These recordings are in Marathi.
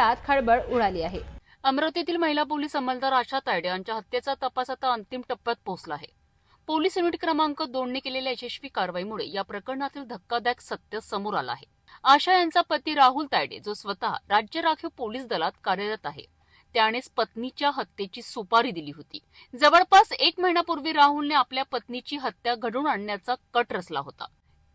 परिसरात खळबळ उडाली आहे. अमरावतीतील महिला पोलीस अंमलदार आशा तायडे यांच्या हत्येचा तपास आता अंतिम टप्प्यात पोहोचला आहे. पोलीस युनिट क्रमांक दोनने केलेल्या यशस्वी कारवाईमुळे या प्रकरणातील धक्कादायक सत्य समोर आलं आहे. आशा यांचा पती राहुल तायडे जो स्वतः राज्य राखीव पोलीस दलात कार्यरत आहे त्यानेच पत्नीच्या हत्येची सुपारी दिली होती. जवळपास एक महिन्यापूर्वी राहुलने आपल्या पत्नीची हत्या घडवून आणण्याचा कट रचला होता.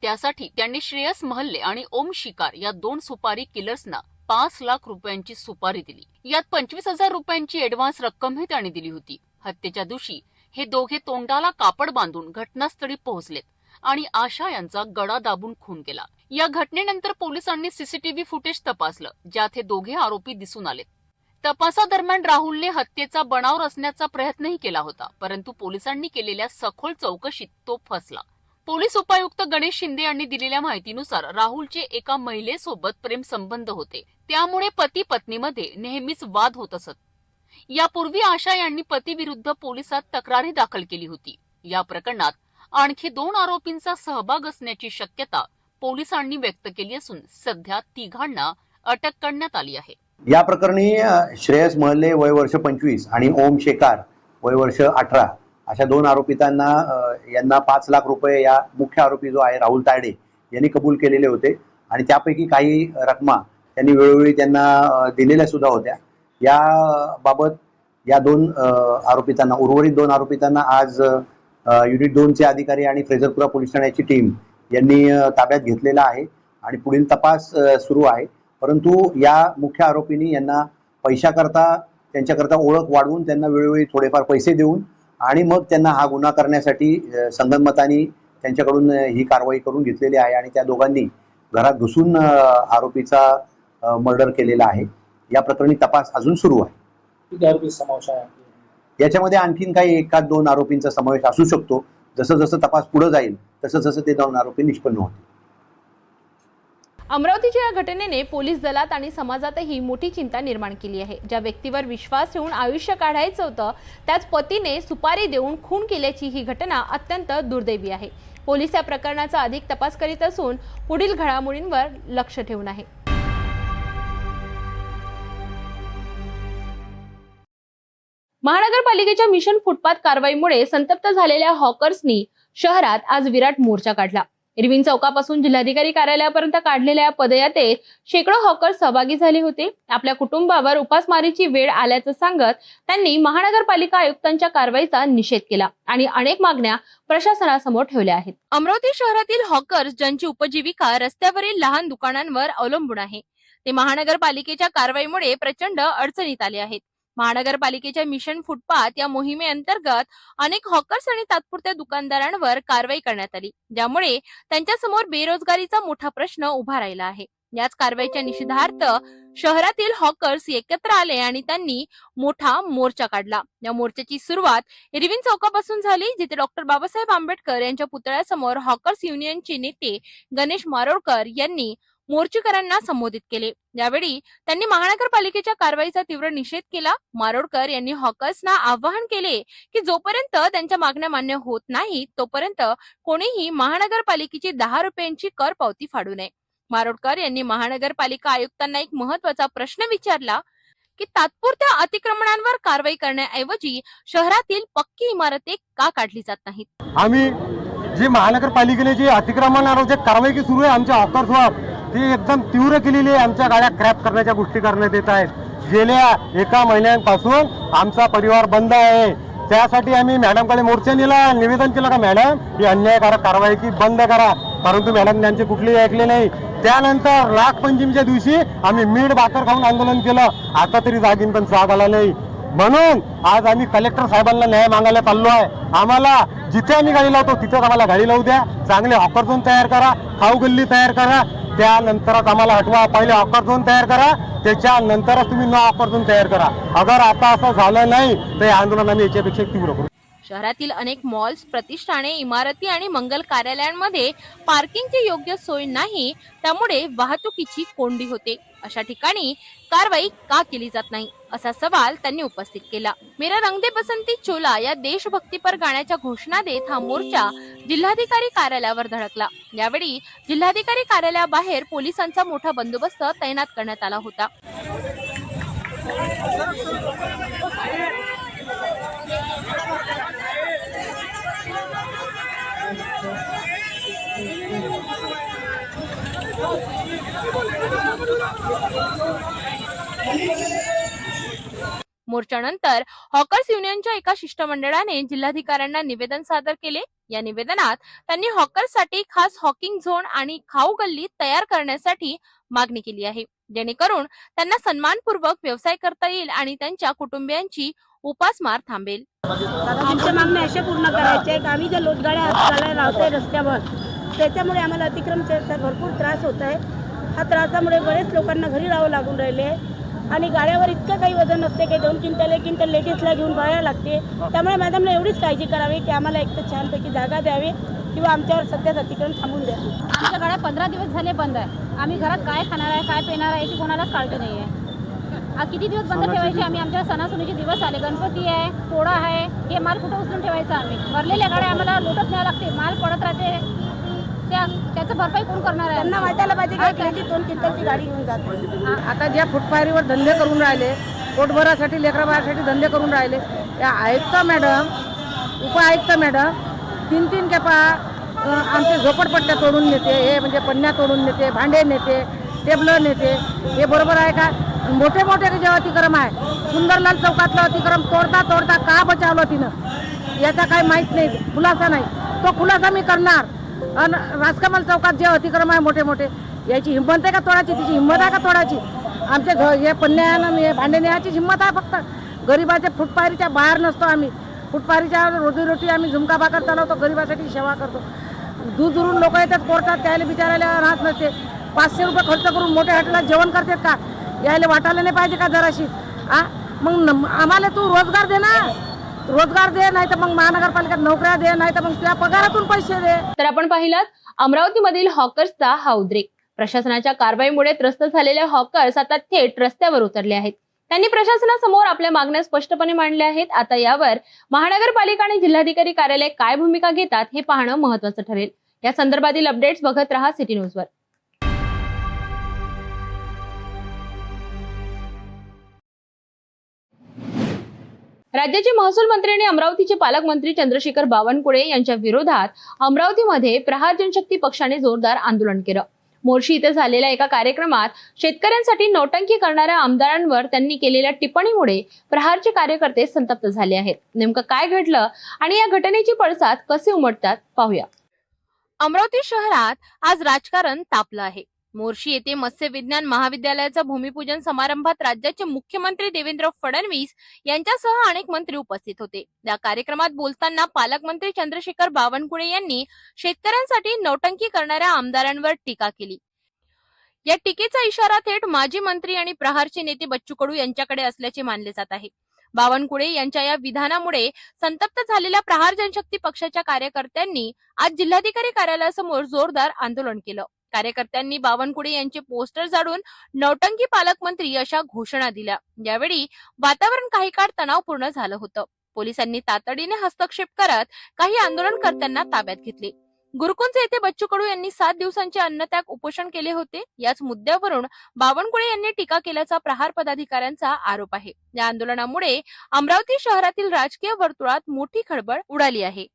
त्यासाठी त्यांनी श्रेयस महल्ले आणि ओम शिकार या दोन सुपारी किलर्सना पाच लाख रुपयांची सुपारी दिली. यात पंचवीस हजार रुपयांची ऍडव्हान्स रक्कमही त्यांनी दिली होती. हत्येच्या दिवशी हे दोघे तोंडाला कापड बांधून घटनास्थळी पोहोचलेत आणि आशा यांचा गळा दाबून खून केला. या घटनेनंतर पोलिसांनी सीसीटीव्ही फुटेज तपासलं ज्यात हे दोघे आरोपी दिसून आलेत. तपासादरम्यान राहुलने हत्येचा बनाव रचण्याचा प्रयत्नही केला होता परंतु पोलिसांनी केलेल्या सखोल चौकशीत तो फसला. पोलीस उपायुक्त गणेश शिंदे यांनी दिलेल्या माहितीनुसार राहुलचे एका महिलेसोबत प्रेम संबंध होते. त्यामुळे पती पत्नीमध्ये नेहमीच वाद होत असत. यापूर्वी आशा यांनी पतीविरुद्ध पोलिसात तक्रारी दाखल केली होती. या प्रकरणात आणखी दोन आरोपींचा सहभाग असण्याची शक्यता पोलिसांनी व्यक्त केली असून सध्या तिघांना अटक करण्यात आली आहे. या प्रकरणी श्रेयस महल्ले वय वर्ष पंचवीस आणि ओम शेकार वय वर्ष अठरा. अशा दोन आरोपितांना यांना पाच लाख रुपये या मुख्य आरोपी जो आहे राहुल तायडे यांनी कबूल केलेले होते. आणि त्यापैकी काही रकमा त्यांनी वेळोवेळी त्यांना दिलेल्या सुद्धा होत्या. या बाबत या दोन आरोपितांना उर्वरित दोन आरोपितांना आज युनिट दोनचे अधिकारी आणि फ्रेझरपुरा पोलीस ठाण्याची टीम यांनी ताब्यात घेतलेला आहे आणि पुढील तपास सुरू आहे. परंतु या मुख्य आरोपींनी यांना पैशाकरता त्यांच्याकरता ओळख वाढवून त्यांना वेळोवेळी थोडेफार पैसे देऊन आणि मग त्यांना हा गुन्हा करण्यासाठी संगनमतानी त्यांच्याकडून ही कारवाई करून घेतलेली आहे आणि त्या दोघांनी घरात घुसून आरोपीचा मर्डर केलेला आहे. या प्रकरणी तपास अजून सुरू आहे. समावेश आहे? याच्यामध्ये आणखीन काही एकाच दोन आरोपींचा समावेश असू शकतो. जसं जसं तपास पुढे जाईल तसं जसं ते दोन आरोपी निष्पन्न होतील. अमरावतीच्या या घटनेने पोलीस दलात आणि समाजातही मोठी चिंता निर्माण केली आहे. ज्या व्यक्तीवर विश्वास ठेवून आयुष्य काढायचं होतं त्याच पतीने सुपारी देऊन खून केल्याची ही घटना अत्यंत दुर्दैवी आहे. पोलीस या प्रकरणाचा अधिक तपास करीत असून पुढील घडामोडींवर लक्ष ठेवून आहे. महानगरपालिकेच्या मिशन फुटपाथ कारवाईमुळे संतप्त झालेल्या हॉकर्सनी शहरात आज विराट मोर्चा काढला. इरविन चौकापासून जिल्हाधिकारी कार्यालयापर्यंत काढलेल्या या पदयात्रेत शेकडो हॉकर्स सहभागी झाले होते. आपल्या कुटुंबावर उपासमारीची वेळ आल्याचं सांगत त्यांनी महानगरपालिका आयुक्तांच्या कारवाईचा निषेध केला आणि अनेक मागण्या प्रशासनासमोर ठेवल्या आहेत. अमरावती शहरातील हॉकर्स ज्यांची उपजीविका रस्त्यावरील लहान दुकानांवर अवलंबून आहे. ते महानगरपालिकेच्या कारवाईमुळे प्रचंड अडचणीत आले आहेत. महानगरपालिकेच्या मिशन फुटपाथ या मोहिमेअंतर्गत अनेक हॉकर्स आणि तात्पुरत्या दुकानदारांवर कारवाई करण्यात आली ज्यामुळे त्यांच्यासमोर बेरोजगारीचा मोठा प्रश्न उभा राहिला आहे. याच कारवाईच्या निषेधार्थ शहरातील हॉकर्स एकत्र आले आणि त्यांनी मोठा मोर्चा काढला. या मोर्चाची सुरुवात इरविन चौकापासून झाली जिथे डॉक्टर बाबासाहेब आंबेडकर यांच्या पुतळ्यासमोर हॉकर्स युनियनचे नेते गणेश मारोडकर यांनी मोर्चेकरांना संबोधित केले. यावेळी त्यांनी महानगरपालिकेच्या कारवाईचा तीव्र निषेध केला. मारोडकर यांनी हॉकर्सना आवाहन केले की जोपर्यंत त्यांच्या मागण्या मान्य होत नाहीत तोपर्यंत कोणीही महानगरपालिकेची दहा रुपयांची कर पावती फाडू नये. मारोडकर यांनी महानगरपालिका आयुक्तांना एक महत्त्वाचा प्रश्न विचारला की तात्पुरत्या अतिक्रमणांवर कारवाई करण्याऐवजी शहरातील पक्की इमारती का काढली जात नाहीत? आम्ही जी महानगरपालिकेने जी अतिक्रमणावर जे कारवाई सुरू आहे आमच्या हॉकर्सवर. ती एकदम तीव्र केलेली आहे. आमच्या गाड्या क्रॅप करण्याच्या गोष्टी करण्यात येत आहेत. गेल्या एका महिन्यांपासून आमचा परिवार बंद आहे. त्यासाठी आम्ही मॅडमकडे मोर्चा नेला. निवेदन केलं का मॅडम ही अन्यायकारक कारवाई की बंद करा. परंतु मॅडम त्यांचे कुठलेही ऐकले नाही. त्यानंतर नागपंचमीच्या दिवशी आम्ही मीठ भाकर खाऊन आंदोलन केलं. आता तरी जागीन पण स्वाग आला नाही. म्हणून आज आम्ही कलेक्टर साहेबांना न्याय मागायला चाललो आहे. आम्हाला जिथे आम्ही गाडी लावतो तिथेच आम्हाला गाडी लावू द्या. चांगले हॉकर झोन तयार करा. खाऊ गल्ली तयार करा. त्यानंतरच आम्हाला हटवा. पहिले हॉकर झोन तयार करा. त्याच्यानंतरच तुम्ही नो हॉकर झोन तयार करा. अगर आता असं झालं नाही तर आंदोलन आम्ही याच्यापेक्षा तीव्र करू. शहरातील अनेक मॉल्स प्रतिष्ठाने इमारती आणि मंगल कार्यालयांमध्ये पार्किंगची योग्य सोय नाही त्यामुळे वाहतुकीची कोंडी होते. अशा ठिकाणी कारवाई का केली जात नाही असा सवाल त्यांनी उपस्थित केला. मेरा रंग दे बसंती चोला या देशभक्तीपर गाण्याच्या घोषणा देत हा मोर्चा जिल्हाधिकारी कार्यालयावर धडकला. यावेळी जिल्हाधिकारी कार्यालयाबाहेर पोलिसांचा मोठा बंदोबस्त तैनात करण्यात आला होता. मोर्चानंतर हॉकर्स युनियनच्या एका शिष्टमंडळाने जिल्हाधिकाऱ्यांना निवेदन सादर केले. या निवेदनात त्यांनी हॉकर्ससाठी खास हॉकिंग झोन आणि खाऊ गल्ली तयार करण्यासाठी मागणी केली आहे. जेणेकरून त्यांना सन्मानपूर्वक व्यवसाय करता येईल आणि त्यांच्या कुटुंबियांची उपासमार थांबेल. आमच्या मागण्या अशा पूर्ण करायच्या की आम्ही ज्या लोटगाड्या राहतोय लावतोय रस्त्यावर त्याच्यामुळे आम्हाला अतिक्रमणाचा भरपूर त्रास होत आहे. हा त्रासामुळे बरेच लोकांना घरी राहावं लागून राहिले आणि गाड्यावर इतकं काही वजन नसते की दोन क्विंटल एक क्विंटल लेडीजला घेऊन बाहेर लागते. त्यामुळे मॅडमने एवढीच काळजी करावी की आम्हाला एक तर छानपैकी जागा द्यावी किंवा आमच्यावर सध्याच अतिक्रमण थांबून द्या. आमच्या गाड्या पंधरा दिवस झाले बंद आहे. आम्ही घरात काय खाणार आहे काय पिणार आहे याची कोणालाच काळजी नाही आहे आ, किती दिवस बंद ठेवायचे? आम्ही आमच्या सणासुदीचे दिवस आले. गणपती आहे पोळा आहे हे माल कुठं उचलून ठेवायचा आम्ही? भरलेल्या गाड्या आम्हाला लोटत न्यावं लागते माल पडत राहते. त्या त्याचं भरपाई कोण करणार आहे? त्यांना वाटायला पाहिजे की एक दोन क्विंटलची गाडी घेऊन जाते. आता ज्या फुटपायरीवर धंदे करून राहिले पोटभरासाठी लेकराबाळासाठी धंदे करून राहिले त्या आयुक्त मॅडम उपआयुक्त मॅडम तीन तीन केपा आमचे झोपडपट्ट्या तोडून नेते हे म्हणजे पन्न्या तोडून नेते भांडे नेते टेबलं नेते हे बरोबर आहे का? मोठे मोठे जे अतिक्रम आहे सुंदरलाल चौकातलं अतिक्रम तोडता तोडता का बचावलं तिनं? याचा काही माहीत नाही खुलासा नाही. तो खुलासा मी करणार. आणि राजकमल चौकात जे अतिक्रम आहे मोठे मोठे याची हिंमत आहे का तोडायची? तिची हिंमत आहे का तोडायची? आमच्या घर हे पन्न्यानं हे भांडे न्यायची हिंमत आहे फक्त. गरिबाच्या फुटपारीच्या बाहेर नसतो आम्ही. फुटपारीच्या रोजीरोटी आम्ही झुमका भाकर चालवतो गरिबासाठी सेवा करतो. दूर दुरून लोक येतात कोर्टात त्याला बिचारायला राहत नसते. पाचशे रुपये खर्च करून मोठ्या हॉटेलात जेवण करतात का? यायला वाटायला नाही पाहिजे का जराशी? आ? मग न- आम्हाला तू रोजगार दे ना. रोजगार दे नाही तर मग महानगरपालिकेत नोकऱ्या दे नाही तर मग त्या पगारातून पैसे दे. तर आपण पाहिलात अमरावतीमधील हॉकर्सचा हा उद्रेक. प्रशासनाच्या कारवाईमुळे त्रस्त झालेले हॉकर्स आता थेट रस्त्यावर उतरले आहेत. त्यांनी प्रशासनासमोर आपल्या मागण्या स्पष्टपणे मांडल्या आहेत. आता यावर महानगरपालिका आणि जिल्हाधिकारी कार्यालय काय भूमिका घेतात हे पाहणं महत्वाचं ठरेल. या संदर्भातील अपडेट्स बघत रहा सिटी न्यूजवर राज्याचे महसूल मंत्री आणि अमरावतीचे पालकमंत्री चंद्रशेखर बावनकुळे यांच्या विरोधात अमरावतीमध्ये प्रहार जनशक्ती पक्षाने जोरदार आंदोलन केलं. मोर्शी इथे झालेल्या एका कार्यक्रमात शेतकऱ्यांसाठी नौटंकी करणाऱ्या आमदारांवर त्यांनी केलेल्या टिप्पणीमुळे प्रहारचे कार्यकर्ते संतप्त झाले आहेत. नेमकं काय घडलं आणि या घटनेची पडसाद कसे उमटतात पाहूया. अमरावती शहरात आज राजकारण तापलं आहे. मोर्शी येथे मत्स्य विज्ञान महाविद्यालयाच्या भूमिपूजन समारंभात राज्याचे मुख्यमंत्री देवेंद्र फडणवीस यांच्यासह अनेक मंत्री उपस्थित होते. या कार्यक्रमात बोलताना पालकमंत्री चंद्रशेखर बावनकुळे यांनी शेतकऱ्यांसाठी नौटंकी करणाऱ्या आमदारांवर टीका केली. या टीकेचा इशारा थेट माजी मंत्री आणि प्रहारचे नेते बच्चू कडू यांच्याकडे असल्याचे मानले जात आहे. बावनकुळे यांच्या या विधानामुळे संतप्त झालेल्या प्रहार जनशक्ती पक्षाच्या कार्यकर्त्यांनी आज जिल्हाधिकारी कार्यालयासमोर जोरदार आंदोलन केलं. कार्यकर्त्यांनी बावनकुळे यांचे पोस्टर जाडून नौटंकी पालकमंत्री अशा घोषणा दिल्या. यावेळी वातावरण काही काळ तणावपूर्ण झालं होतं. पोलिसांनी तातडीने हस्तक्षेप करत काही आंदोलनकर्त्यांना ताब्यात घेतले. गुरुकुंज येथे बच्चू कडू यांनी सात दिवसांचे अन्नत्याग उपोषण केले होते. याच मुद्द्यावरून बावनकुळे यांनी टीका केल्याचा प्रहार पदाधिकाऱ्यांचा आरोप आहे. या आंदोलनामुळे अमरावती शहरातील राजकीय वर्तुळात मोठी खळबळ उडाली आहे.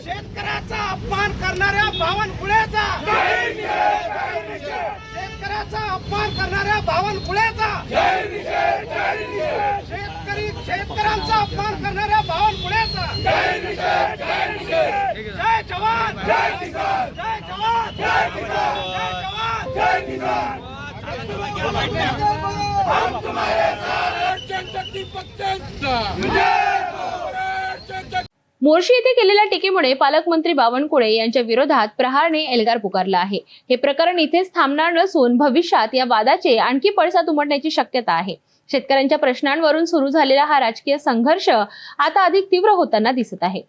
शेतकऱ्याचा अपमान करणाऱ्या बावनकुळ्याचा शेतकऱ्याचा अपमान करणाऱ्या बावनकुळ्याचा शेतकरी शेतकऱ्यांचा अपमान करणाऱ्या बावनकुळ्याचा जय जवान. जय किसान जय जवान. जय किसान जय जवान. किसान हम तुम्हारे साथ जनशक्ती पक्षांचा मोर्शी येथे केलेल्या टीकेमुळे पालकमंत्री बावनकुळे यांच्या विरोधात प्रहारने एल्गार पुकारला आहे. हे प्रकरण इथेच थांबणार नसून भविष्यात या वादाचे आणखी पडसाद उमटण्याची शक्यता आहे. शेतकऱ्यांच्या प्रश्नांवरून सुरू झालेला हा राजकीय संघर्ष आता अधिक तीव्र होताना दिसत आहे.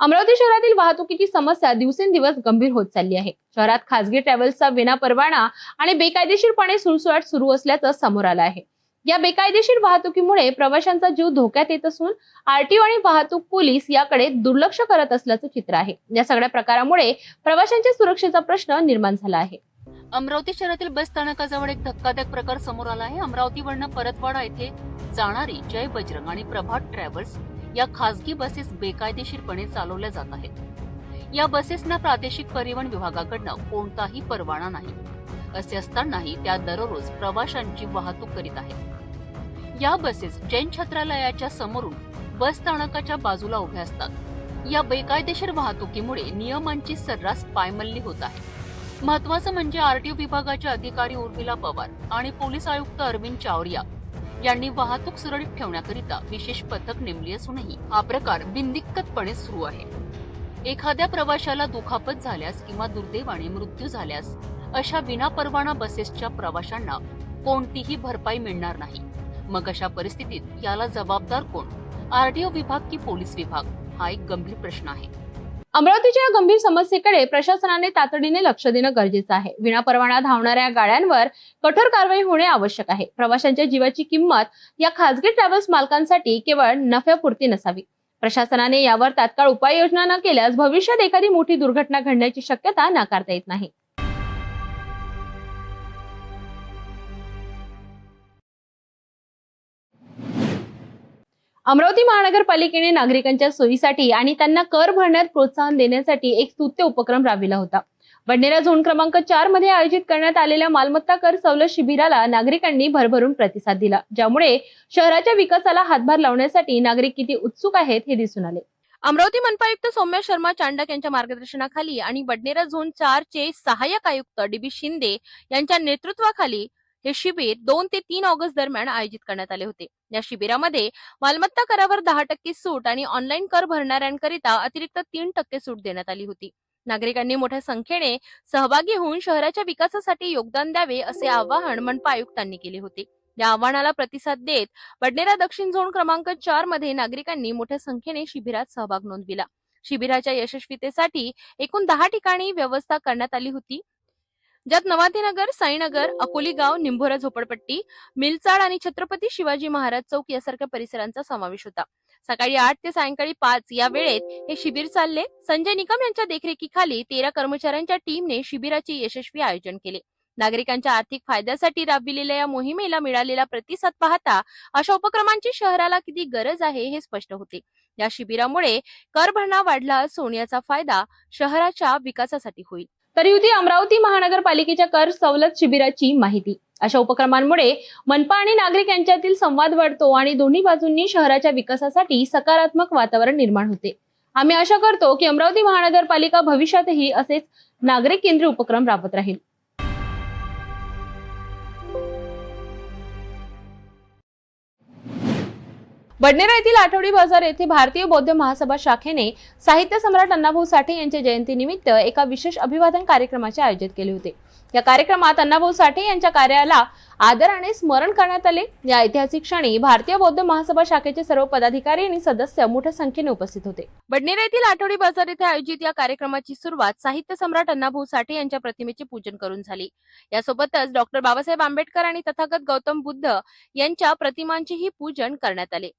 अमरावती शहरातील वाहतुकीची समस्या दिवसेंदिवस गंभीर होत चालली आहे. शहरात खासगी ट्रॅव्हल्सचा विनापरवाना आणि बेकायदेशीरपणे सुळसुळाट सुरू असल्याचं समोर आलं आहे. या बेकायदेशीर वाहतुकीमुळे प्रवाशांचा जीव धोक्यात येत असून आरटीओ आणि वाहतूक पोलीस याकडे दुर्लक्ष करत असल्याचं चित्र आहे. या सगळ्या प्रकारामुळे प्रवाशांच्या सुरक्षेचा प्रश्न निर्माण झाला आहे. अमरावती शहरातील बस स्थानकाजवळ एक धक्कादायक प्रकार समोर आला आहे. अमरावतीवरनं परतवाडा येथे जाणारी जय बजरंग आणि प्रभात ट्रॅव्हल्स या खासगी बसेस बेकायदेशीरपणे चालवल्या जात आहेत. या बसेसना प्रादेशिक परिवहन विभागाकडनं कोणताही परवाना नाही. असे असतानाही त्या दररोज प्रवाशांची वाहतूक करीत आहेत. या बसेस जैन छत्रालयाच्या समोरून बस स्थानकाच्या बाजूला उभ्या असतात. या बेकायदेशीर वाहतुकीमुळे नियमांची सर्रास पायमल्ली होत आहे. महत्वाचं म्हणजे आरटीओ विभागाचे अधिकारी उर्मिला पवार आणि पोलीस आयुक्त अरविंद चावरिया यांनी वाहतूक सुरळीत ठेवण्याकरिता विशेष पथक नेमली असूनही हा प्रकार बिनदिक्कतपणे सुरू आहे. एखाद्या प्रवाशाला दुखापत झाल्यास किंवा दुर्दैवाने मृत्यू झाल्यास अशा विनापरवाना बसेसच्या प्रवाशांना कोणतीही भरपाई मिळणार नाही. मग अशा परिस्थितीत याला जबाबदार कोण? आरटीओ विभाग की पोलीस विभाग? हा एक गंभीर प्रश्न आहे. अमरावतीच्या या गंभीर समस्येकडे प्रशासनाने तातडीने लक्ष देणं गरजेचं आहे. विनापरवाना धावणाऱ्या गाड्यांवर कठोर कारवाई होणे आवश्यक आहे. प्रवाशांच्या जीवाची किंमत या खासगी ट्रॅव्हल्स मालकांसाठी केवळ नफ्यापुरती नसावी. प्रशासनाने यावर तात्काळ उपाययोजना न केल्यास भविष्यात एखादी मोठी दुर्घटना घडण्याची शक्यता नाकारता येत नाही. अमरावती महानगरपालिकेने नागरिकांच्या सोयीसाठी आणि त्यांना कर भरण्यात प्रोत्साहन देण्यासाठी एक स्तुत्य उपक्रम राबविला होता. बडनेरा झोन क्रमांक चारमध्ये आयोजित करण्यात आलेल्या मालमत्ता कर सवलत शिबिराला नागरिकांनी भरभरून प्रतिसाद दिला ज्यामुळे शहराच्या विकासाला हातभार लावण्यासाठी नागरिक किती उत्सुक आहेत हे दिसून आले. अमरावती मनपायुक्त सौम्य शर्मा चांडक यांच्या मार्गदर्शनाखाली आणि बडनेरा झोन चार चे सहाय्यक आयुक्त डीबी शिंदे यांच्या नेतृत्वाखाली हे शिबिर दोन ते तीन ऑगस्ट दरम्यान आयोजित करण्यात आले होते. या शिबिरामध्ये मालमत्ता करावर दहा टक्के सूट आणि ऑनलाईन कर भरणाऱ्यांकरिता अतिरिक्त तीन टक्के सूट देण्यात आली होती. नागरिकांनी मोठ्या संख्येने सहभागी होऊन शहराच्या विकासासाठी योगदान द्यावे असे आवाहन मनपा आयुक्तांनी केले होते. या आव्हानाला प्रतिसाद देत बडनेरा दक्षिण झोन क्रमांक चारमध्ये नागरिकांनी मोठ्या संख्येने शिबिरात सहभाग नोंदविला. शिबिराच्या यशस्वीतेसाठी एकूण दहा ठिकाणी व्यवस्था करण्यात आली होती. ज्यात नवातीनगर साईनगर अकोली गाव निंभोरा झोपडपट्टी मिलचाड आणि छत्रपती शिवाजी महाराज चौक यासारख्या परिसरांचा समावेश होता. सकाळी आठ ते सायंकाळी पाच या वेळेत हे शिबिर चालले. संजय निकम यांच्या देखरेखीखाली तेरा कर्मचाऱ्यांच्या टीमने शिबिराचे यशस्वी आयोजन केले. नागरिकांच्या आर्थिक फायद्यासाठी राबविलेल्या या मोहिमेला मिळालेला प्रतिसाद पाहता अशा उपक्रमांची शहराला किती गरज आहे हे स्पष्ट होते. या शिबिरामुळे कर भरणा वाढला असून याचा फायदा शहराच्या विकासासाठी होईल. तर होती अमरावती महानगरपालिकेच्या कर सवलत शिबिराची माहिती. अशा उपक्रमांमुळे मनपा आणि नागरिक यांच्यातील संवाद वाढतो आणि दोन्ही बाजूंनी शहराच्या विकासासाठी सकारात्मक वातावरण निर्माण होते. आम्ही आशा करतो की अमरावती महानगरपालिका भविष्यातही असेच नागरिक केंद्रीय उपक्रम राबवत राहील. बडनेरा येथील आठवडी बाजार येथे भारतीय बौद्ध महासभा शाखेने साहित्य सम्राट अण्णाभाऊ साठे यांच्या जयंतीनिमित्त एका विशेष अभिवादन कार्यक्रमाचे आयोजित केले होते. या कार्यक्रमात अण्णाभाऊ साठे यांच्या कार्याला आदराने स्मरण करण्यात आले. या ऐतिहासिक क्षणी भारतीय बौद्ध महासभा शाखेचे सर्व पदाधिकारी आणि सदस्य मोठ्या संख्येने उपस्थित होते. बडनेरा येथील आठवडी बाजार येथे आयोजित या कार्यक्रमाची सुरुवात साहित्य सम्राट अण्णाभाऊ साठे यांच्या प्रतिमेचे पूजन करून झाली. यासोबतच डॉक्टर बाबासाहेब आंबेडकर आणि तथागत गौतम बुद्ध यांच्या प्रतिमांचेही पूजन करण्यात आले.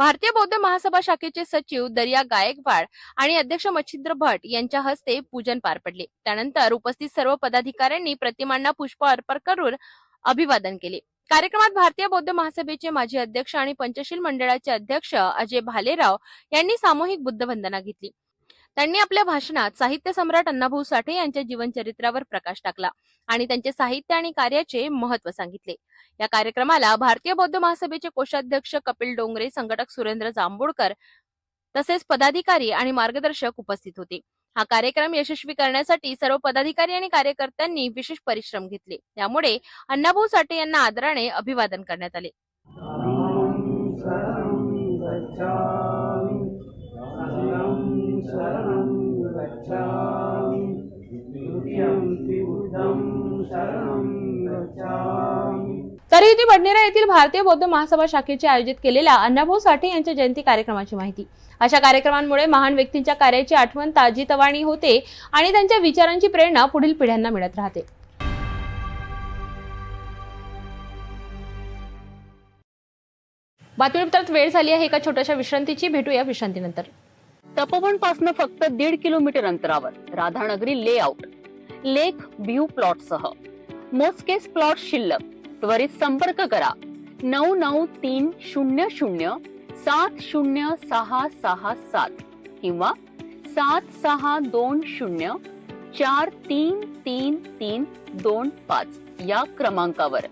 भारतीय बौद्ध महासभा शाखेचे सचिव दर्या गायकवाड आणि अध्यक्ष मच्छिंद्र भट यांच्या हस्ते पूजन पार पडले. त्यानंतर उपस्थित सर्व पदाधिकाऱ्यांनी प्रतिमांना पुष्प अर्पण करून अभिवादन केले. कार्यक्रमात भारतीय बौद्ध महासभेचे माजी अध्यक्ष आणि पंचशील मंडळाचे अध्यक्ष अजय भालेराव यांनी सामूहिक बुद्ध वंदना घेतली. त्यांनी आपल्या भाषणात साहित्य सम्राट अण्णाभाऊ साठे यांच्या जीवनचरित्रावर प्रकाश टाकला आणि त्यांचे साहित्य आणि कार्याचे महत्त्व सांगितले. या कार्यक्रमाला भारतीय बौद्ध महासभेचे कोषाध्यक्ष कपिल डोंगरे संघटक सुरेंद्र जांभूळकर तसेच पदाधिकारी आणि मार्गदर्शक उपस्थित होते. हा कार्यक्रम यशस्वी करण्यासाठी सर्व पदाधिकारी आणि कार्यकर्त्यांनी विशेष परिश्रम घेतले. त्यामुळे अण्णाभाऊ साठे यांना आदराने अभिवादन करण्यात आले. तरी खरी बडनेरा येथील भारतीय बौद्ध महासभा शाखेचे आयोजित केलेल्या अण्णाभाऊ साठे यांच्या जयंती कार्यक्रमाची माहिती. अशा कार्यक्रमांमुळे महान व्यक्तींच्या कार्याची आठवण ताजीतवाणी होते आणि त्यांच्या विचारांची प्रेरणा पुढील पिढ्यांना मिळत राहते. बातमीपत्रात वेळ झाली आहे एका छोट्याशा विश्रांतीची. भेटूया विश्रांतीनंतर. तपोवन पासन फक्त दीड किलोमीटर अंतरावर Radhanagari layout lake view plot सह मोजकेच प्लॉट शिल्लक त्वरित संपर्क करा. नऊ नऊ तीन शून्य शून्य सात शून्य सहा सहा सात किंवा सात सहा दोन शून्य चार तीन तीन तीन दोन पाच या क्रमांकावर.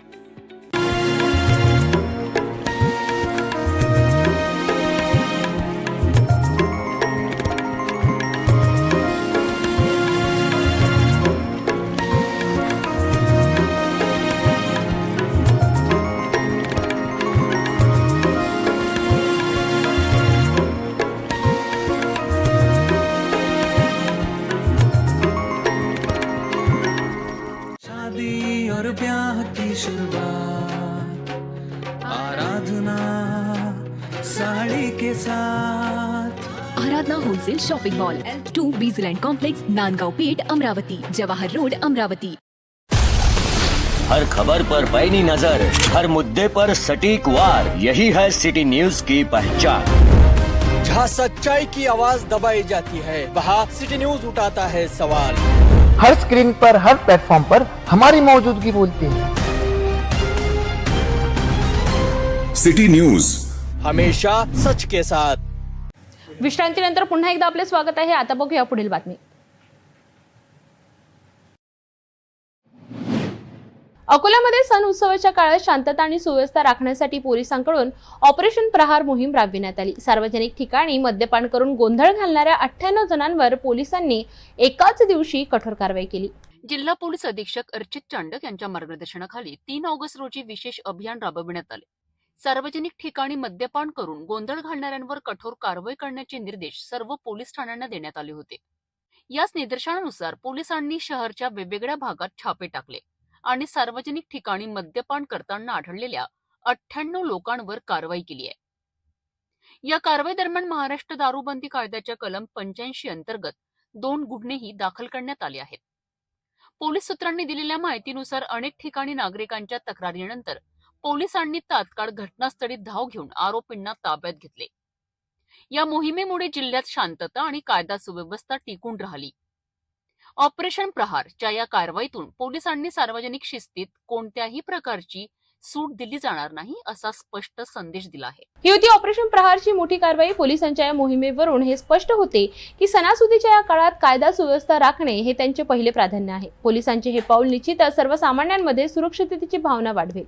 शुरुआत आराधना साड़ी के साथ। Aradhana wholesale shopping mall two Bijland complex Nandgaon Peth Amravati Jawahar road Amravati. हर खबर पर पैनी नज़र हर मुद्दे पर सटीक वार यही है सिटी न्यूज़ की पहचान। जहाँ सच्चाई की आवाज़ दबाई जाती है वहाँ सिटी न्यूज़ उठाता है सवाल। हर स्क्रीन पर हर प्लेटफॉर्म पर हमारी मौजूदगी बोलती है। City news. हमेशा सच के साथ. विश्रांतीनंतर पुन्हा एकदा आपले स्वागत आहे. आता बघूया पुढील बातमी. अकोल्यामध्ये सण उत्सवाच्या काळात शांतता आणि सुव्यवस्था राखण्यासाठी पोलिसांकडून ऑपरेशन प्रहार मोहीम राबविण्यात आली. सार्वजनिक ठिकाणी मद्यपान करून गोंधळ घालणाऱ्या अठ्ठ्याण्णव जणांवर पोलिसांनी एकाच दिवशी कठोर कारवाई केली. जिल्हा पोलीस अधीक्षक अर्चित चांडक यांच्या मार्गदर्शनाखाली तीन ऑगस्ट रोजी विशेष अभियान राबविण्यात आले. सार्वजनिक ठिकाणी मद्यपान करून गोंधळ घालणाऱ्यांवर कठोर कारवाई करण्याचे निर्देश सर्व पोलीस ठाण्यांना देण्यात आले होते. याच निदर्शनानुसार पोलिसांनी शहरच्या वेगवेगळ्या भागात छापे टाकले आणि सार्वजनिक ठिकाणी मद्यपान करताना आढळलेल्या अठ्ठ्याण्णव लोकांवर कारवाई केली आहे. या कारवाई दरम्यान महाराष्ट्र दारूबंदी कायद्याच्या कलम पंच्याऐंशी अंतर्गत दोन गुन्हेही दाखल करण्यात आले आहेत. पोलीस सूत्रांनी दिलेल्या माहितीनुसार अनेक ठिकाणी नागरिकांच्या तक्रारीनंतर पोलिसांनी तात्काळ घटनास्थळी धाव घेऊन आरोपींना ताब्यात घेतले. या मोहिमेमुळे जिल्ह्यात शांतता आणि कायदा सुव्यवस्था टिकून राहिली. ऑपरेशन प्रहारच्या या कारवाईतून पोलिसांनी सार्वजनिक शिस्तीत कोणत्याही प्रकारची सूट दिली जाणार नाही असा स्पष्ट संदेश दिला आहे. ही होती ऑपरेशन प्रहारची मोठी कारवाई पोलिसांच्या या मोहिमेवरून हे स्पष्ट होते की सणासुदीच्या या काळात कायदा सुव्यवस्था राखणे हे त्यांचे पहिले प्राधान्य आहे. पोलिसांचे हे पाऊल निश्चितच सर्वसामान्यांमध्ये सुरक्षिततेची भावना वाढवेल.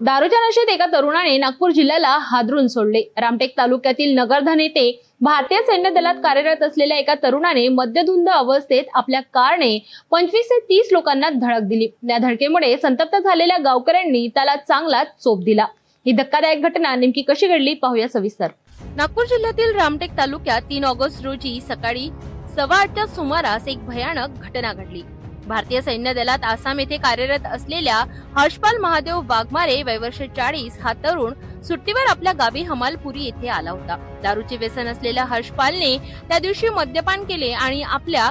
दारूच्या नशेत एका तरुणाने नागपूर जिल्ह्याला हादरून सोडले. रामटेक तालुक्यातील नगरधन येथे भारतीय सैन्य दलात कार्यरत असलेल्या एका तरुणाने मद्यधुंद अवस्थेत आपल्या कारने पंचवीस ते तीस लोकांना धडक दिली. या धडकेमुळे संतप्त झालेल्या गावकऱ्यांनी त्याला चांगला चोप दिला. ही धक्कादायक घटना नेमकी कशी घडली पाहूया सविस्तर. नागपूर जिल्ह्यातील रामटेक तालुक्यात तीन ऑगस्ट रोजी सकाळी सव्वा आठच्या सुमारास एक भयानक घटना घडली. भारतीय सैन्य दलात आसाम येथे कार्यरत असलेल्या हर्षपाल महादेव वाघमारे वयवर्ष चाळीस हा तरुण सुट्टीवर आपल्या गावी हमालपुरी येथे आला होता. दारूचे व्यसन असलेल्या हर्षपालने त्या दिवशी मद्यपान केले आणि आपल्या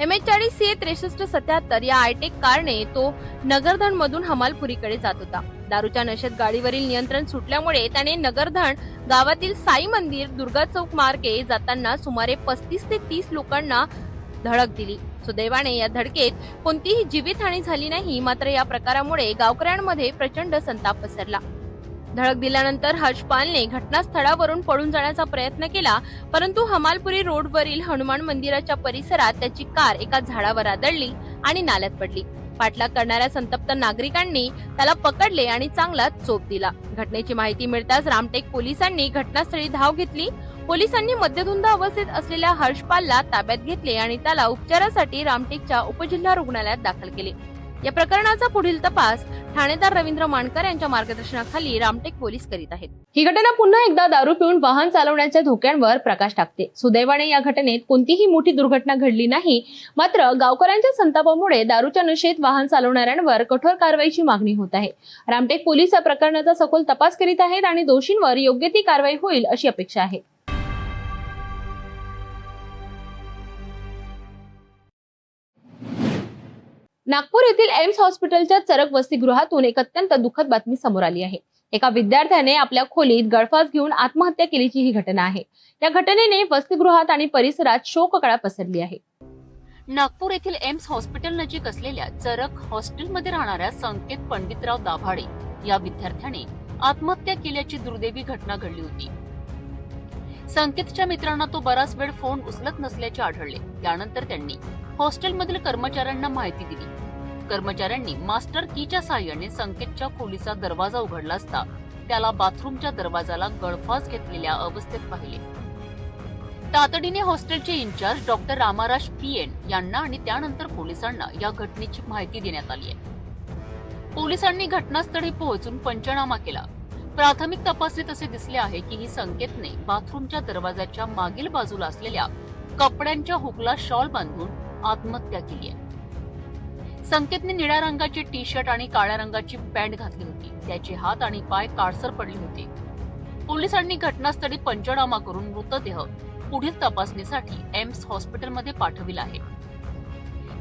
एम एच चाळीस सी त्रेसष्ट सत्याहत्तर या आयटेक कारने तो नगरधन मधून हमालपुरीकडे जात होता. दारूच्या नशेत गाडीवरील नियंत्रण सुटल्यामुळे त्याने नगरधन गावातील साई मंदिर दुर्गा चौक मार्गे जाताना सुमारे पस्तीस ते तीस लोकांना धडक दिली. सुदैवाने या धडकेत कोणतीही जीवितहानी झाली नाही मात्र या प्रकारामुळे गावकऱ्यांमध्ये प्रचंड संताप पसरला. धडक दिल्यानंतर हर्षपालने घटनास्थळावरून पळून जाण्याचा प्रयत्न केला परंतु हमालपुरी रोडवरील हनुमान मंदिराच्या परिसरात त्याची कार एका झाडावर आदळली आणि नाल्यात पडली. पाठलाग करणाऱ्या संतप्त नागरिकांनी त्याला पकडले आणि चांगला चोप दिला. घटनेची माहिती मिळताच रामटेक पोलिसांनी घटनास्थळी धाव घेतली पोलिसांनी मद्यधुंद अवस्थेत असलेल्या हर्षपालला ताब्यात घेतले आणि त्याला उपचारासाठी रामटेकच्या उपजिल्हा रुग्णालयात दाखल केले. या प्रकरणाचा पुढील तपास ठाणेदार रवींद्र माणकर यांच्या मार्गदर्शनाखाली रामटेक पोलीस करीत आहेत. ही घटना पुन्हा एकदा दारू पिऊन वाहन चालवण्याच्या धोक्यांवर प्रकाश टाकते. सुदैवाने या घटनेत कोणतीही मोठी दुर्घटना घडली नाही. मात्र गावकऱ्यांच्या संतापामुळे दारूच्या नशेत वाहन चालवणाऱ्यांवर कठोर कारवाईची मागणी होत आहे. रामटेक पोलीस या प्रकरणाचा सखोल तपास करीत आहेत आणि दोषींवर योग्य ती कारवाई होईल अशी अपेक्षा आहे. नागपूर येथील एम्स हॉस्पिटलच्या चरक वसतिगृहातून एक अत्यंत दुःखद बातमी समोर आली आहे. एका विद्यार्थ्याने आपल्या खोलीत गळफास घेऊन आत्महत्या केल्याची ही घटना आहे. या घटनेने वसतिगृहात आणि परिसरात शोककळा पसरली आहे. नागपूर येथील एम्स हॉस्पिटल नजीक असलेल्या चरक हॉस्टेलमध्ये राहणाऱ्या संकेत पंडितराव दाभाडे या विद्यार्थ्याने आत्महत्या केल्याची दुर्दैवी घटना घडली होती. संकेतच्या मित्रांना तो बराच वेळ फोन उचलत नसल्याचे आढळले. त्यानंतर त्यांनी हॉस्टेलमधील कर्मचाऱ्यांना माहिती दिली. कर्मचाऱ्यांनी मास्टर कीच्या साहाय्याने संकेतच्या खोलीचा दरवाजा उघडला असता त्याला बाथरूमच्या दरवाजाला गळफास घेतलेल्या अवस्थेत पाहिले. तातडीने हॉस्टेलचे incharge doctor Ramaraj P N यांना आणि त्यानंतर पोलिसांना या घटनेची माहिती देण्यात आली आहे. पोलिसांनी घटनास्थळी पोहोचून पंचनामा केला. प्राथमिक तपासणीत असे दिसले आहे की ही संकेतने बाथरूमच्या दरवाजाच्या मागील बाजूला असलेल्या कपड्यांच्या हुकला शॉल बांधून आत्महत्या केली आहे. संकेतने निळ्या रंगाची टी शर्ट आणि काळ्या रंगाची पॅन्ट घातली होती. त्याचे हात आणि पाय काळसर पडले होते. पोलिसांनी घटनास्थळी पंचनामा करून मृतदेह पुढील तपासणीसाठी एम्स हॉस्पिटलमध्ये पाठविला आहे.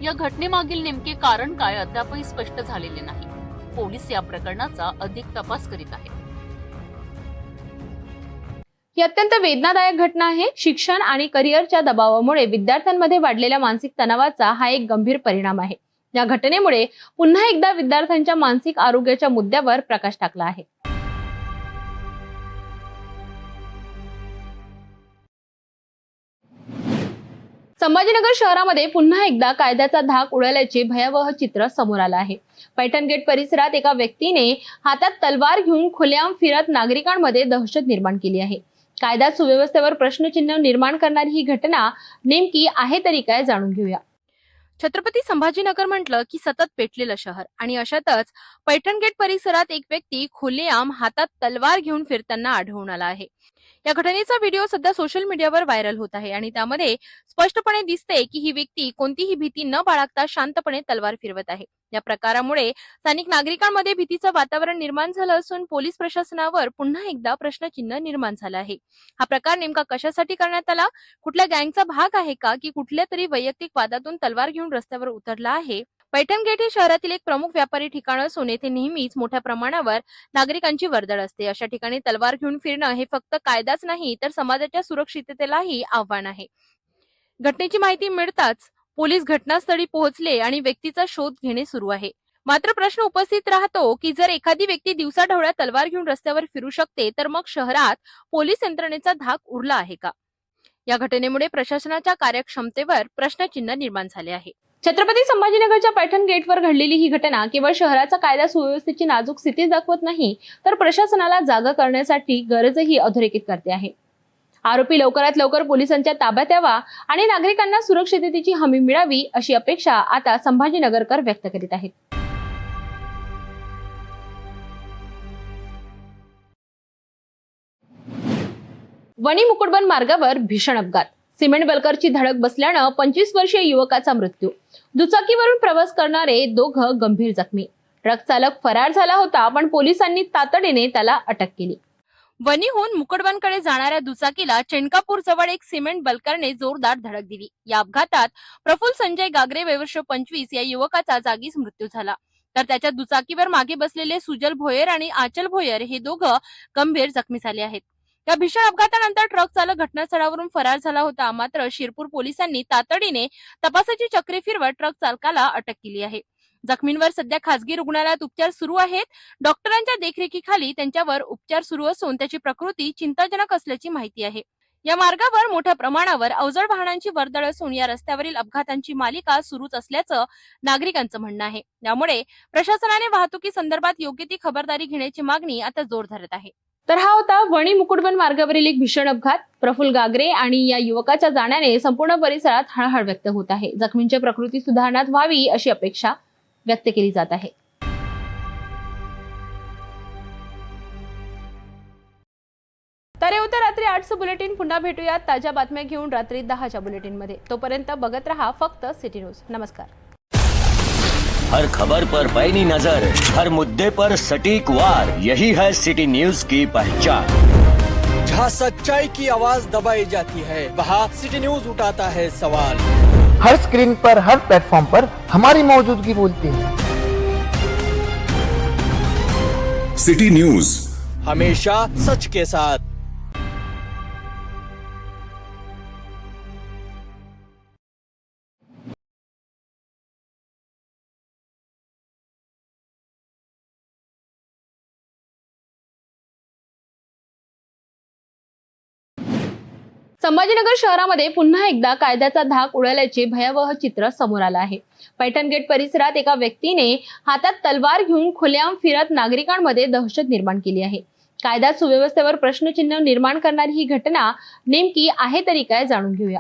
या घटनेमागील नेमके कारण काय अद्यापही स्पष्ट झालेले नाही. पोलीस या प्रकरणाचा अधिक तपास करीत आहेत. ही अत्यंत वेदनादायक घटना आहे. शिक्षण आणि करिअरच्या दबावामुळे विद्यार्थ्यांमध्ये वाढलेल्या मानसिक तणावाचा हा एक गंभीर परिणाम आहे. या घटनेमुळे पुन्हा एकदा विद्यार्थ्यांच्या मानसिक आरोग्याच्या मुद्द्यावर प्रकाश टाकला आहे. संभाजीनगर शहरामध्ये पुन्हा एकदा कायद्याचा धाक उडाल्याचे भयावह चित्र समोर आलं आहे. पैठण गेट परिसरात एका व्यक्तीने हातात तलवार घेऊन खुलेआम फिरत नागरिकांमध्ये दहशत निर्माण केली आहे. कायदा सुव्यवस्थेवर प्रश्नचिन्ह निर्माण करणारी ही घटना नेमकी आहे तरी काय जाणून घेऊया. छत्रपती संभाजीनगर म्हटलं की सतत पेटलेलं शहर. आणि अशातच पैठण गेट परिसरात एक व्यक्ती खुलेआम हातात तलवार घेऊन फिरताना आढळून आला आहे. या घटनेचा व्हिडिओ सध्या सोशल मीडियावर व्हायरल होत आहे आणि त्यामध्ये स्पष्टपणे दिसते की ही व्यक्ती कोणतीही भीती न बाळगता शांतपणे तलवार फिरवत आहे. या प्रकारामुळे स्थानिक नागरिकांमध्ये भीतीचं वातावरण निर्माण झालं असून पोलीस प्रशासनावर पुन्हा एकदा प्रश्नचिन्ह निर्माण झालं आहे. हा प्रकार नेमका कशासाठी करण्यात आला? कुठल्या गँगचा भाग आहे का? की कुठल्या तरी वैयक्तिक वादातून तलवार घेऊन रस्त्यावर उतरला आहे? पैठण गेट हे शहरातील एक प्रमुख व्यापारी ठिकाण असून येथे नेहमीच मोठ्या प्रमाणावर नागरिकांची वर्दळ असते. अशा ठिकाणी तलवार घेऊन फिरणं हे फक्त कायदाच नाही तर समाजाच्या सुरक्षिततेलाही आव्हान आहे. घटनेची माहिती मिळताच पोलीस घटनास्थळी पोहोचले आणि व्यक्तीचा शोध घेणे सुरू आहे. मात्र प्रश्न उपस्थित राहतो की जर एखादी व्यक्ती दिवसाढवळ्या तलवार घेऊन रस्त्यावर फिरू शकते तर मग शहरात पोलीस यंत्रणेचा धाक उरला आहे का? या घटनेमुळे प्रशासनाच्या कार्यक्षमतेवर प्रश्नचिन्ह निर्माण झाले आहे. छत्रपती संभाजीनगरच्या पैठण गेटवर घडलेली ही घटना केवळ शहराचा कायदा सुव्यवस्थेची नाजूक स्थिती दाखवत नाही तर प्रशासनाला जागा करण्यासाठी गरजही अधोरेखित करते आहे. आरोपी लवकरात लवकर पोलिसांच्या ताब्यात यावा आणि नागरिकांना सुरक्षिततेची हमी मिळावी अशी अपेक्षा आता संभाजीनगरकर व्यक्त करीत आहेत. वणी मुकुटबन मार्गावर भीषण अपघात. सिमेंट बलकरची धडक बसल्यानं पंचवीस वर्षीय युवकाचा मृत्यू. दुचाकीवरून प्रवास करणारे दोघं गंभीर जखमी. ट्रक चालक फरार झाला होता पण पोलिसांनी तातडीने त्याला अटक केली. वनीहून मुकडवनकडे जाणाऱ्या दुचाकीला चेंडकापूर जवळ एक सिमेंट बलकरने जोरदार धडक दिली. या अपघातात प्रफुल्ल संजय गागरे वयवर्ष पंचवीस या युवकाचा जागीच मृत्यू झाला. तर त्याच्या दुचाकीवर मागे बसलेले सुजल भोयर आणि आचल भोयर हे दोघं गंभीर जखमी झाले आहेत. या भीषण अपघातानंतर ट्रक चालक घटनास्थळावरून फरार झाला होता. मात्र शिरपूर पोलिसांनी तातडीने तपासाची चक्री फिरवत ट्रक चालकाला अटक केली आहे. जखमींवर सध्या खासगी रुग्णालयात उपचार सुरू आहेत. डॉक्टरांच्या देखरेखीखाली त्यांच्यावर उपचार सुरू असून त्याची प्रकृती चिंताजनक असल्याची माहिती आहे. या मार्गावर मोठ्या प्रमाणावर अवजड वाहनांची वर्दळ असून या रस्त्यावरील अपघातांची मालिका सुरूच असल्याचं नागरिकांचं म्हणणं आहे. त्यामुळे प्रशासनाने वाहतुकी संदर्भात योग्य ती खबरदारी घेण्याची मागणी आता जोर धरत आहे. तर हा होता वणी मुकुटबन मार्गावरील एक भीषण अपघात. प्रफुल गागरे आणि या युवकाच्या जाण्याने संपूर्ण परिसरात हळहळ व्यक्त होत आहे. जखमींच्या प्रकृती सुधारण्यात व्हावी अशी अपेक्षा व्यक्त केली जात आहे. तर येऊ तर रात्री आठचं बुलेटिन पुन्हा भेटूयात ताज्या बातम्या घेऊन रात्री दहाच्या बुलेटिनमध्ये. तोपर्यंत बघत रहा फक्त सिटी न्यूज. नमस्कार. हर खबर पर पैनी नजर हर मुद्दे पर सटीक वार. यही है सिटी न्यूज की पहचान. जहाँ सच्चाई की आवाज़ दबाई जाती है वहाँ सिटी न्यूज़ उठाता है सवाल। हर स्क्रीन पर हर प्लेटफॉर्म पर हमारी मौजूदगी बोलती है। सिटी न्यूज़ हमेशा सच के साथ। संभाजीनगर शहरामध्ये पुन्हा एकदा कायद्याचा धाक उडाल्याचे भयावह चित्र समोर आलं आहे. पैठण गेट परिसरात एका व्यक्तीने हातात तलवार घेऊन खुलेआम फिरत नागरिकांमध्ये दहशत निर्माण केली आहे. कायदा सुव्यवस्थेवर प्रश्नचिन्ह निर्माण करणारी ही घटना नेमकी आहे तरी काय जाणून घेऊया.